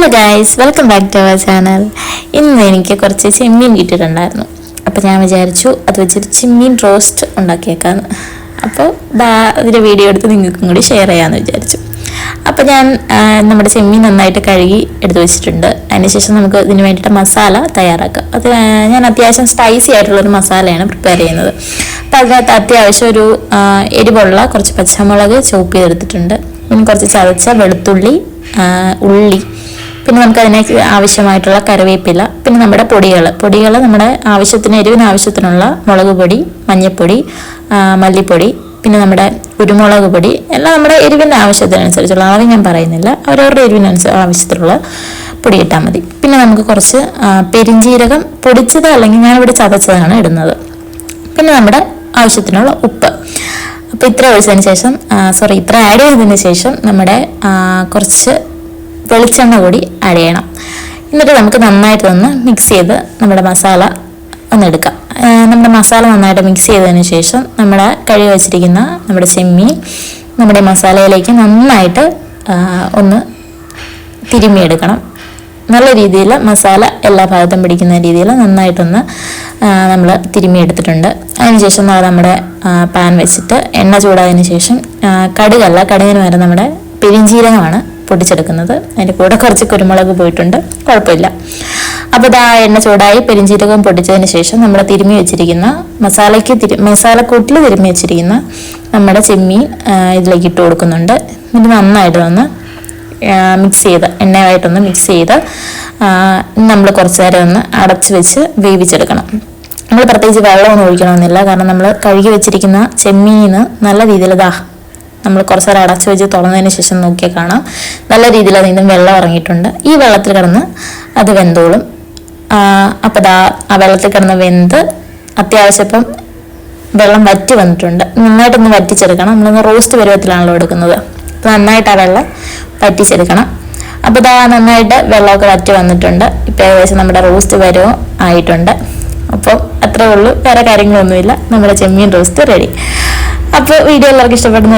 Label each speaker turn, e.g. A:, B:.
A: Hello guys welcome back to our channel ഇന്ന് എനിക്ക് കുറച്ച് ചെമ്മീൻ കിട്ടിയിട്ടുണ്ടായിരുന്നു. അപ്പോൾ ഞാൻ വിചാരിച്ചു അത് വെച്ചിട്ട് ചെമ്മീൻ റോസ്റ്റ് ഉണ്ടാക്കിയേക്കാന്ന്. അപ്പോൾ അതിന്റെ വീഡിയോ എടുത്ത് നിങ്ങൾക്കും കൂടി ഷെയർ ചെയ്യാമെന്ന് വിചാരിച്ചു. അപ്പോൾ ഞാൻ നമ്മുടെ ചെമ്മീൻ നന്നായിട്ട് കഴുകി എടുത്തു വെച്ചിട്ടുണ്ട്. അതിനുശേഷം നമുക്ക് ഇതിന് വേണ്ടിയിട്ട് മസാല തയ്യാറാക്കാം. അത് ഞാൻ അത്യാവശ്യം സ്പൈസി ആയിട്ടുള്ളൊരു മസാലയാണ് പ്രിപ്പയർ ചെയ്യുന്നത്. അപ്പോൾ അതിനകത്ത് അത്യാവശ്യം ഒരു എരിവുള്ള കുറച്ച് പച്ചമുളക് ചോപ്പ് ചെയ്തെടുത്തിട്ടുണ്ട്. പിന്നെ കുറച്ച് ചതച്ച വെളുത്തുള്ളി ഉള്ളി പിന്നെ നമുക്ക് അതിനെ ആവശ്യമായിട്ടുള്ള കറിവേപ്പില പിന്നെ നമ്മുടെ പൊടികൾ പൊടികൾ നമ്മുടെ ആവശ്യത്തിന് എരിവിന് ആവശ്യത്തിനുള്ള മുളക് പൊടി മഞ്ഞൾപ്പൊടി മല്ലിപ്പൊടി പിന്നെ നമ്മുടെ കുരുമുളക് പൊടി എല്ലാം നമ്മുടെ എരിവിന്റെ ആവശ്യത്തിനനുസരിച്ചുള്ള അളവ് ഞാൻ പറയുന്നില്ല അവരവരുടെ എരിവിനനുസരിച്ച് ആവശ്യത്തിലുള്ള പൊടി ഇട്ടാൽ മതി. പിന്നെ നമുക്ക് കുറച്ച് പെരിഞ്ചീരകം പൊടിച്ചത് അല്ലെങ്കിൽ ഞാനിവിടെ ചതച്ചതാണ് ഇടുന്നത്. പിന്നെ നമ്മുടെ ആവശ്യത്തിനുള്ള ഉപ്പ്. അപ്പോൾ ഇത്ര ഒഴിച്ചതിന് ശേഷം സോറി ഇത്ര ആഡ് ചെയ്തതിന് ശേഷം നമ്മുടെ കുറച്ച് വെളിച്ചെണ്ണ കൂടി ചെയ്യണം. എന്നിട്ട് നമുക്ക് നന്നായിട്ട് ഒന്ന് മിക്സ് ചെയ്ത് നമ്മുടെ മസാല ഒന്നെടുക്കാം നമ്മുടെ മസാല നന്നായിട്ട് മിക്സ് ചെയ്തതിന് ശേഷം നമ്മുടെ കഴുകി വെച്ചിരിക്കുന്ന നമ്മുടെ ചെമ്മീൻ നമ്മുടെ മസാലയിലേക്ക് നന്നായിട്ട് ഒന്ന് തിരുമ്മിയെടുക്കണം. നല്ല രീതിയിൽ മസാല എല്ലാ ഭാഗത്തും പിടിക്കുന്ന രീതിയിൽ നന്നായിട്ടൊന്ന് നമ്മൾ തിരുമ്മിയെടുത്തിട്ടുണ്ട്. അതിനുശേഷം നമ്മുടെ പാൻ വെച്ചിട്ട് എണ്ണ ചൂടായതിനു ശേഷം കടുകല്ല കടുകിന് വരെ നമ്മുടെ പെരിഞ്ജീരകമാണ് പൊടിച്ചെടുക്കുന്നത്. അതിന്റെ കൂടെ കുറച്ച് കുരുമുളക് പോയിട്ടുണ്ട്. കുഴപ്പമില്ല. അപ്പോൾ ഇതാ എണ്ണ ചൂടായി പെരിഞ്ചീരകം പൊടിച്ചതിന് ശേഷം നമ്മൾ തിരുമ്മി വെച്ചിരിക്കുന്ന മസാലയ്ക്ക് തിരി മസാലക്കൂട്ടിൽ തിരുമ്മി വെച്ചിരിക്കുന്ന നമ്മുടെ ചെമ്മീൻ ഇതിലേക്ക് ഇട്ട് കൊടുക്കുന്നുണ്ട്. എന്നിട്ട് നന്നായിട്ട് ഒന്ന് മിക്സ് ചെയ്ത് എണ്ണയുമായിട്ടൊന്ന് മിക്സ് ചെയ്ത് നമ്മൾ കുറച്ച് നേരം ഒന്ന് അടച്ച് വെച്ച് വേവിച്ചെടുക്കണം. നമ്മൾ പ്രത്യേകിച്ച് വെള്ളമൊന്നും ഒഴിക്കണമെന്നില്ല. കാരണം നമ്മൾ കഴുകി വെച്ചിരിക്കുന്ന ചെമ്മീന് നല്ല രീതിയിൽ ദാ നമ്മൾ കുറച്ച് നേരം അടച്ചു വെച്ച് തുറന്നതിന് ശേഷം നോക്കിയാൽ കാണാം. നല്ല രീതിയിൽ അതിൽ നിന്നും വെള്ളം ഇറങ്ങിയിട്ടുണ്ട്. ഈ വെള്ളത്തിൽ കിടന്ന് അത് വെന്തോളും. അപ്പോൾ ദാ ആ വെള്ളത്തിൽ കിടന്ന് വെന്ത് അത്യാവശ്യം ഇപ്പം വെള്ളം വറ്റി വന്നിട്ടുണ്ട്. നന്നായിട്ടൊന്ന് വറ്റിച്ചെടുക്കണം. നമ്മളൊന്ന് റോസ്റ്റ് പരുവത്തിലാണല്ലോ എടുക്കുന്നത്. നന്നായിട്ട് ആ വെള്ളം വറ്റിച്ചെടുക്കണം. അപ്പോൾ ഇതാ നന്നായിട്ട് വെള്ളമൊക്കെ വറ്റി വന്നിട്ടുണ്ട്. ഇപ്പോൾ ഏകദേശം നമ്മുടെ റോസ്റ്റ് പരുവം ആയിട്ടുണ്ട്. അപ്പോൾ അത്രേ ഉള്ളൂ. വേറെ കാര്യങ്ങളൊന്നുമില്ല. നമ്മുടെ ചെമ്മീൻ റോസ്റ്റ് റെഡി. അപ്പോൾ വീഡിയോ എല്ലാവർക്കും ഇഷ്ടപ്പെടുന്നു